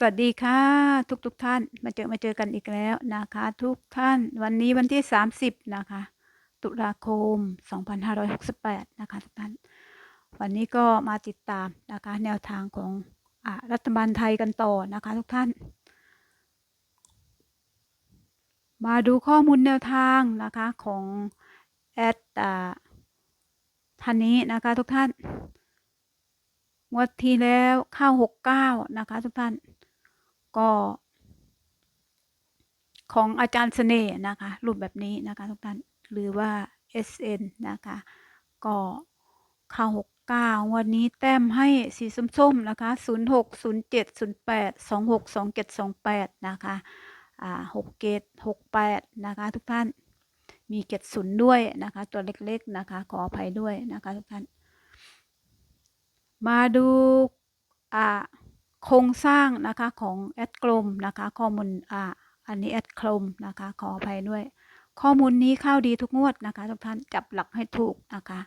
สวัสดีค่ะ ทุกทุกท่านมาเจอมาเจอกันอีกแล้วนะคะ ทุกท่านวันนี้วันที่ 30 นะคะ ตุลาคม 2568 นะคะทุกท่าน วันนี้ก็มาติดตามนะคะแนวทางของอรัฐบาลไทยกันต่อนะคะทุกท่าน มาดูข้อมูลแนวทางนะคะของแอดอ่าท่านนี้นะคะทุกท่านงวดที่แล้วเข้าหกเก้านะคะทุกท่าน ก็ ของอาจารย์เสน่ห์นะคะ รูปแบบนี้นะคะทุกท่านหรือว่า SN นะคะ ก็ข้าหกเก้าวันนี้แต้มให้สีส้มๆนะคะศูนย์หกศูนย์เจ็ดศูนย์แปดสองหกสองเจ็ดสองแปดนะคะ อ่าหกเกตหกแปดนะคะ ทุกท่านมีเกตศูนย์ด้วยนะคะ ตัวเล็กๆนะคะ ขออภัยด้วยนะคะทุกท่าน มาดู อ่า โครงสร้างนะคะของแอดกลมนะคะข้อมูลอ่าอันนี้แอดกลมนะคะขออภัยด้วย ข้อมูลนี้เข้าดีทุกงวดนะคะทุกท่านจับหลักให้ถูกนะคะ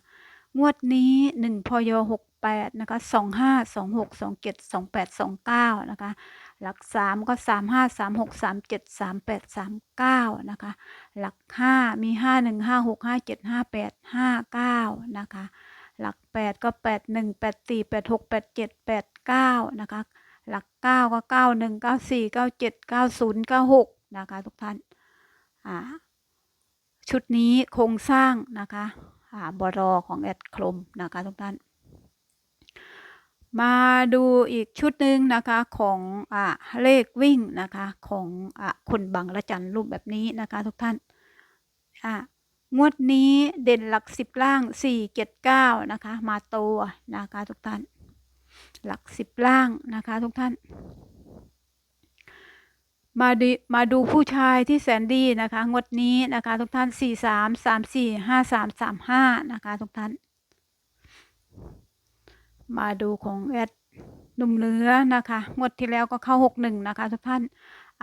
งวดนี้1พย68นะคะ25 26 27 28 29นะคะหลัก 3 ก็ 35 36 37 38 39นะคะหลัก 5 มี 51 56 57 58 59นะคะหลัก 8 ก็ 81 84 86 87 89นะคะ หลัก9ก็91 94 97 90 96นย์เก้าหกนะคะทุกท่านอ่าชุดนี้โครงสร้างนะคะอ่าบรอของแอดคลมนะคะทุกท่าน มาดูอีกชุดหนึ่งนะคะของอ่าเลขวิ่งนะคะของอ่าคนบังละจันรูปแบบนี้นะคะทุกท่านอ่างวดนี้เด่นหลักสิบล่างสี่เจ็ดเก้านะคะ มาตัวนะคะทุกท่าน หลักสิบล่างนะคะทุกท่าน มาดูมาดูผู้ชายที่แสนดีนะคะ งวดนี้นะคะทุกท่านสี่สามสามสี่ห้าสามสามห้านะคะทุกท่าน มาดูของแอดหนุ่มเนื้อนะคะ งวดที่แล้วก็เข้าหกหนึ่งนะคะทุกท่าน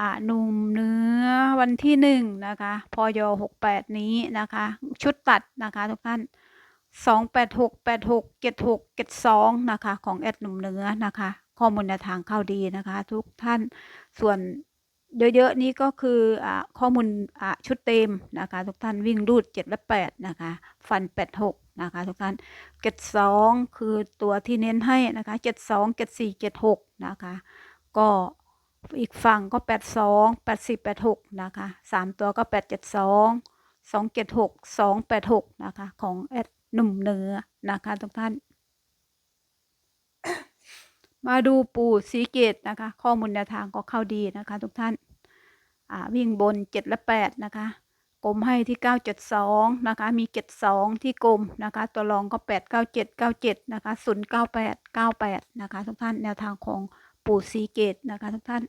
อ่าหนุ่มเนื้อวันที่หนึ่งนะคะพยหกแปดนี้นะคะ ชุดตัดนะคะทุกท่าน สองแปดหกแปดหกเจ็ดหกเจ็ดสองนะคะ ของแอดหนุ่มเนื้อนะคะ ข้อมูลแนวทางเข้าดีนะคะ ทุกท่านส่วนเยอะๆนี้ก็คืออ่าข้อมูลอ่าชุดเต็มนะคะ ทุกท่านวิ่งรูดเจ็ดและแปดนะคะ ฟันแปดหกนะคะ ทุกท่านเจ็ดสองคือตัวที่เน้นให้นะคะเจ็ดสองเจ็ดสี่เจ็ดหกนะคะ ก็อีกฝั่งก็แปดสองแปดสี่แปดหกนะคะสามตัวก็แปดเจ็ดสองสองเจ็ดหกสองแปดหกนะคะ ของแอด หนุ่มเนื้อนะคะทุกท่าน มาดูปู่สีเกตนะคะ ข้อมูลแนวทางก็เข้าดีนะคะ ทุกท่านอ่าวิ่งบนเจ็ดและแปดนะคะกลมให้ที่เก้าเจ็ดสองนะคะ มีเจ็ดสองที่กลมนะคะ ตัวรองก็แปดเก้าเจ็ดเก้าเจ็ดนะคะศูนย์เก้าแปดเก้าแปดนะคะ ทุกท่าน แนวทางของปู่สีเกตนะคะ ทุกท่าน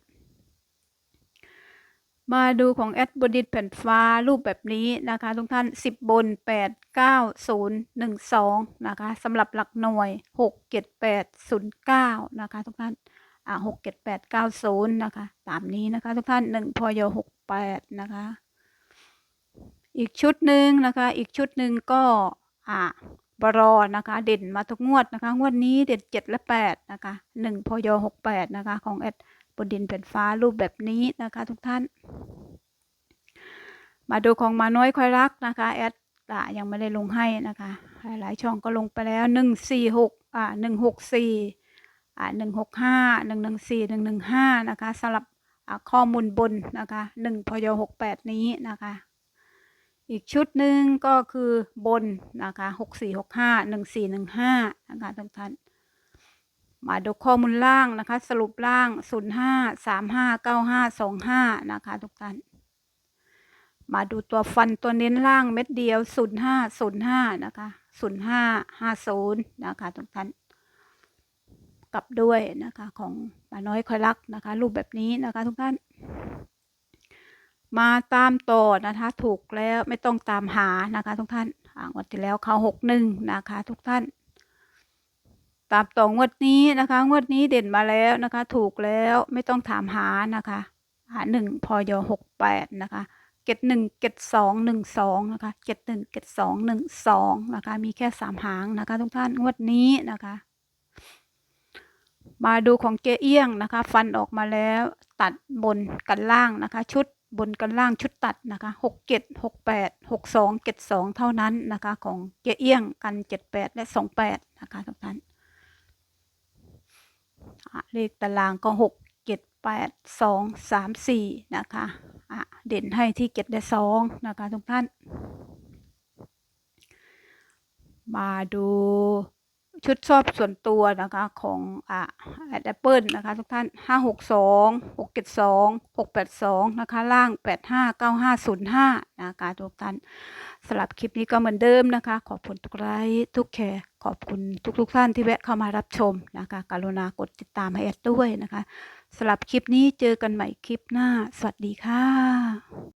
มาดูของแอดบดิตแผ่นฟ้ารูปแบบนี้นะคะ ทุกท่านสิบบนแปดเก้าศูนย์หนึ่งสองนะคะสำหรับหลักหน่วยหกเจ็ดแปดศูนย์เก้านะคะ ทุกท่านอ่าหกเจ็ดแปดเก้าศูนย์นะคะ ตามนี้นะคะ ทุกท่านหนึ่งพยหกแปดนะคะ อีกชุดหนึ่งนะคะ อีกชุดหนึ่งก็อ่าบรอนะคะ เด่นมาทุกงวดนะคะ งวดนี้เด่นเจ็ดและแปดนะคะหนึ่งพยหกแปดนะคะ ของแอด บนดินแผ่นฟ้ารูปแบบนี้นะคะทุกท่าน มาดูของมาน้อยคอยรักนะคะแอดอ่ายังไม่ได้ลงให้นะคะ หลายช่องก็ลงไปแล้วหนึ่งสี่หกอ่าหนึ่งหกสี่อ่าหนึ่งหกห้าหนึ่งหนึ่งสี่หนึ่งหนึ่งห้านะคะสำหรับข้อมูลบนนะคะหนึ่งพยหกแปดนี้นะคะ อีกชุดหนึ่งก็คือบนนะคะหกสี่หกห้าหนึ่งสี่หนึ่งห้านะคะทุกท่าน มาดูข้อมูลล่างนะคะ สรุปล่างศูนย์ห้าสามห้าเก้าห้าสองห้านะคะทุกท่าน มาดูตัวฟันตัวเน้นล่างเม็ดเดียวศูนย์ห้าศูนย์ห้านะคะศูนย์ห้าห้าศูนย์นะคะทุกท่าน กลับด้วยนะคะของป้าน้อยคอยรักนะคะ รูปแบบนี้นะคะทุกท่าน มาตามต่อนะคะ ถูกแล้วไม่ต้องตามหานะคะทุกท่านอ่างวดที่แล้วเขาหกหนึ่งนะคะ ทุกท่าน ตามต่องวดนี้นะคะ งวดนี้เด่นมาแล้วนะคะ ถูกแล้วไม่ต้องถามหานะคะหาหนึ่งพอยหกแปดนะคะเก็ดหนึ่งเก็ดสองหนึ่งสองนะคะเก็ดหนึ่งเก็ดสองหนึ่งสองนะคะ มีแค่สามหางนะคะ ทุกท่านงวดนี้นะคะ มาดูของเจ๊เอี้ยงนะคะ ฟันออกมาแล้วตัดบนกันล่างนะคะ ชุดบนกันล่างชุดตัดนะคะหกเจ็ดหกแปดหกสองเจ็ดสองเท่านั้นนะคะ ของเจ๊เอี้ยงกันเจ็ดแปดและสองแปดนะคะทุกท่าน เลขตารางก็หกเจ็ดแปดสองสามสี่นะคะะเด่นให้ที่เจ็ดและสองนะคะทุกท่าน มาดู ชุดชอบส่วนตัวนะคะของอ่าแอปเปิลนะคะทุกท่านห้าหกสองหกเจ็ดสองหกแปดสองนะคะ ล่างแปดห้าเก้าห้าศูนย์ห้านะคะทุกท่านสำหรับคลิปนี้ก็เหมือนเดิมนะคะ ขอบคุณทุกไลค์ทุกแชร์ขอบคุณทุกทุกท่านที่แวะเข้ามารับชมนะคะ กรุณากดติดตามให้แอดด้วยนะคะสำหรับคลิปนี้เจอกันใหม่คลิปหน้า สวัสดีค่ะ